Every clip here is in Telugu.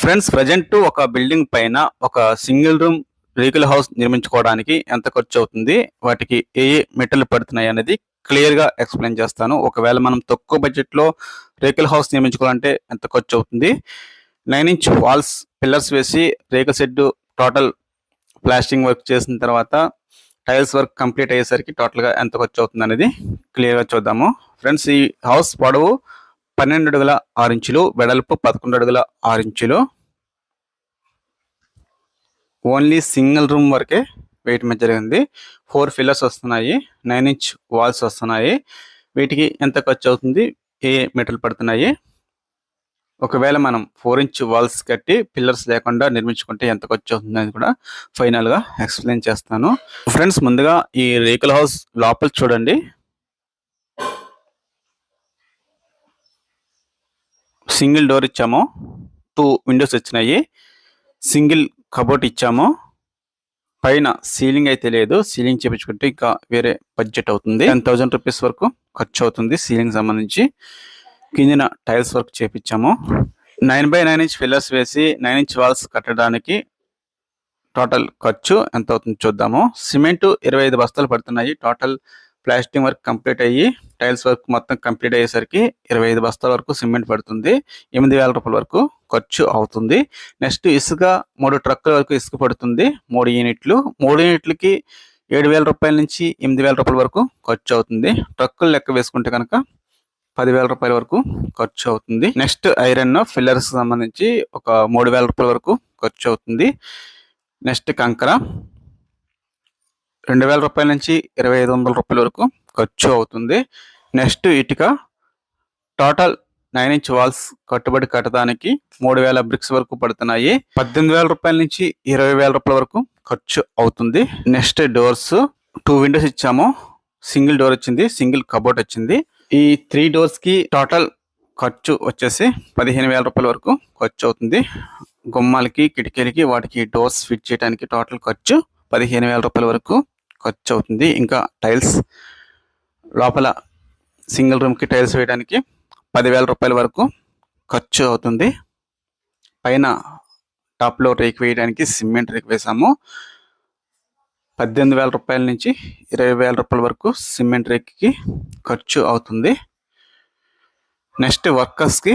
ఫ్రెండ్స్ ప్రజెంట్ ఒక బిల్డింగ్ పైన ఒక సింగిల్ రూమ్ రేకుల హౌస్ నిర్మించుకోవడానికి ఎంత ఖర్చు అవుతుంది వాటికి ఏ ఏ మెటీరియల్ పడుతున్నాయి అనేది క్లియర్గా ఎక్స్ప్లెయిన్ చేస్తాను. ఒకవేళ మనం తక్కువ బడ్జెట్లో రేకుల హౌస్ నిర్మించుకోవాలంటే ఎంత ఖర్చు అవుతుంది నైన్ ఇంచ్ వాల్స్ పిల్లర్స్ వేసి రేకుల షెడ్ టోటల్ ప్లాస్టింగ్ వర్క్ చేసిన తర్వాత టైల్స్ వర్క్ కంప్లీట్ అయ్యేసరికి టోటల్గా ఎంత ఖర్చు అవుతుంది అనేది క్లియర్గా చూద్దాము. ఫ్రెండ్స్ ఈ హౌస్ పొడవు పన్నెండు అడుగుల ఆరు ఇంచులు వెడల్పు పదకొండు అడుగుల ఆరు ఇంచులు ఓన్లీ సింగిల్ రూమ్ వరకే వెయిట్ మీద జరిగింది ఫోర్ ఫిల్లర్స్ వస్తున్నాయి. నైన్ ఇంచ్ వాల్స్ వస్తున్నాయి. వీటికి ఎంత ఖర్చు అవుతుంది? ఏ మెటీరియల్ పడుతున్నాయి? ఒకవేళ మనం ఫోర్ ఇంచ్ వాల్స్ కట్టి పిల్లర్స్ లేకుండా నిర్మించుకుంటే ఎంత ఖర్చు అవుతుంది అని కూడా ఫైనల్గా ఎక్స్ప్లెయిన్ చేస్తాను. ఫ్రెండ్స్ ముందుగా ఈ రేకుల హౌస్ లోపల చూడండి. సింగిల్ డోర్ ఇచ్చాము. టూ విండోస్ వచ్చినాయి. సింగిల్ కబోర్డ్ ఇచ్చాము. పైన సీలింగ్ అయితే లేదు. సీలింగ్ చేపించుకుంటే ఇంకా వేరే బడ్జెట్ అవుతుంది. టెన్ థౌజండ్ రూపీస్ వరకు ఖర్చు అవుతుంది సీలింగ్ సంబంధించి. కిందిన tiles work చేపించాము. Nine by nine inch pillars వేసి నైన్ ఇంచ్ వాల్స్ కట్టడానికి టోటల్ ఖర్చు ఎంత అవుతుంది చూద్దాము. సిమెంట్ ఇరవై ఐదు బస్తాలు పడుతున్నాయి. టోటల్ ప్లాస్టింగ్ వర్క్ కంప్లీట్ అయ్యి టైల్స్ వర్క్ మొత్తం కంప్లీట్ అయ్యేసరికి ఇరవై ఐదు బస్తాల వరకు సిమెంట్ పడుతుంది. ఎనిమిది వేల రూపాయల వరకు ఖర్చు అవుతుంది. నెక్స్ట్ ఇసుక మూడు ట్రక్కుల వరకు ఇసుక పడుతుంది. మూడు యూనిట్లు. మూడు యూనిట్లకి ఏడు వేల రూపాయల నుంచి ఎనిమిది వేల రూపాయల వరకు ఖర్చు అవుతుంది. ట్రక్కులు లెక్క వేసుకుంటే కనుక పదివేల రూపాయల వరకు ఖర్చు అవుతుంది. నెక్స్ట్ ఐరన్ ఫిల్లర్స్ సంబంధించి ఒక మూడు వేల రూపాయల వరకు ఖర్చు అవుతుంది. నెక్స్ట్ కంకర. రెండు వేల రూపాయల నుంచి ఇరవై ఐదు వందల రూపాయల వరకు ఖర్చు అవుతుంది. నెక్స్ట్ ఇటుక టోటల్ నైన్ ఇంచ్ వాల్స్ కట్టుబడి కట్టడానికి మూడు వేల బ్రిక్స్ వరకు పడుతున్నాయి. పద్దెనిమిది వేల రూపాయల నుంచి ఇరవై వేల రూపాయల వరకు ఖర్చు అవుతుంది. నెక్స్ట్ డోర్స్ టూ విండోస్ ఇచ్చాము. సింగిల్ డోర్ వచ్చింది సింగిల్ కబోర్డ్ వచ్చింది. ఈ త్రీ డోర్స్కి టోటల్ ఖర్చు వచ్చేసి పదిహేను వేల రూపాయల వరకు ఖర్చు అవుతుంది. గుమ్మాలకి కిటికీలకి వాటికి డోర్స్ ఫిట్ చేయడానికి టోటల్ ఖర్చు పదిహేను వేల రూపాయల వరకు ఖర్చు అవుతుంది ఇంకా టైల్స్ లోపల సింగిల్ రూమ్కి టైల్స్ వేయడానికి పదివేల రూపాయల వరకు ఖర్చు అవుతుంది. పైన టాప్లో రేక్ వేయడానికి సిమెంట్ రేక్ వేసాము. పద్దెనిమిది వేల రూపాయల నుంచి ఇరవై వేల రూపాయల వరకు సిమెంట్ రేక్కి ఖర్చు అవుతుంది. నెక్స్ట్ వర్కర్స్కి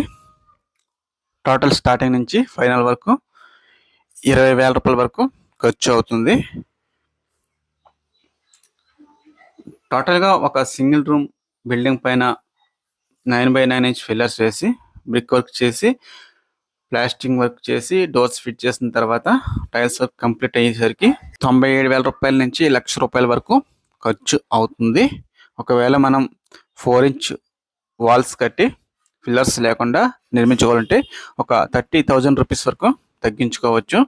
టోటల్ స్టార్టింగ్ నుంచి ఫైనల్ వరకు ఇరవై వేల రూపాయల వరకు ఖర్చు అవుతుంది. టోటల్గా ఒక సింగిల్ రూమ్ బిల్డింగ్ పైన nine by nine inch pillars వేసి బ్రిక్ వర్క్ చేసి ప్లాస్టింగ్ వర్క్ చేసి డోర్స్ ఫిట్ చేసిన తర్వాత టైల్స్ వర్క్ కంప్లీట్ అయ్యేసరికి తొంభై ఏడు వేల రూపాయల నుంచి లక్ష రూపాయల వరకు ఖర్చు అవుతుంది. ఒకవేళ మనం ఫోర్ ఇంచ్ వాల్స్ కట్టి ఫిల్లర్స్ లేకుండా నిర్మించుకోవాలంటే ఒక థర్టీ థౌజండ్ రూపీస్ వరకు తగ్గించుకోవచ్చు.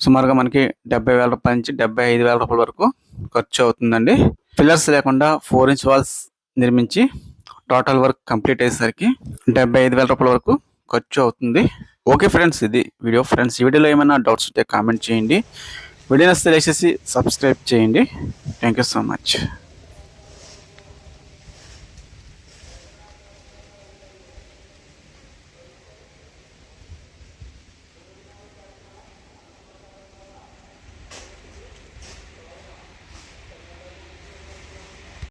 సుమారుగా మనకి డెబ్బై వేల రూపాయల నుంచి డెబ్బై ఐదు వేల రూపాయల వరకు ఖర్చు అవుతుందండి. పిల్లర్స్ లేకుండా ఫోర్ ఇంచ్ వాల్స్ నిర్మించి టోటల్ వర్క్ కంప్లీట్ అయ్యేసరికి డెబ్బై ఐదు వేల రూపాయల వరకు ఖర్చు అవుతుంది. ఓకే ఫ్రెండ్స్ ఇది వీడియో ఫ్రెండ్స్ ఈ వీడియోలో ఏమైనా డౌట్స్ ఉంటే కామెంట్ చేయండి. వీడియో నచ్చితే దయచేసి సబ్స్క్రైబ్ చేయండి. Thank you so much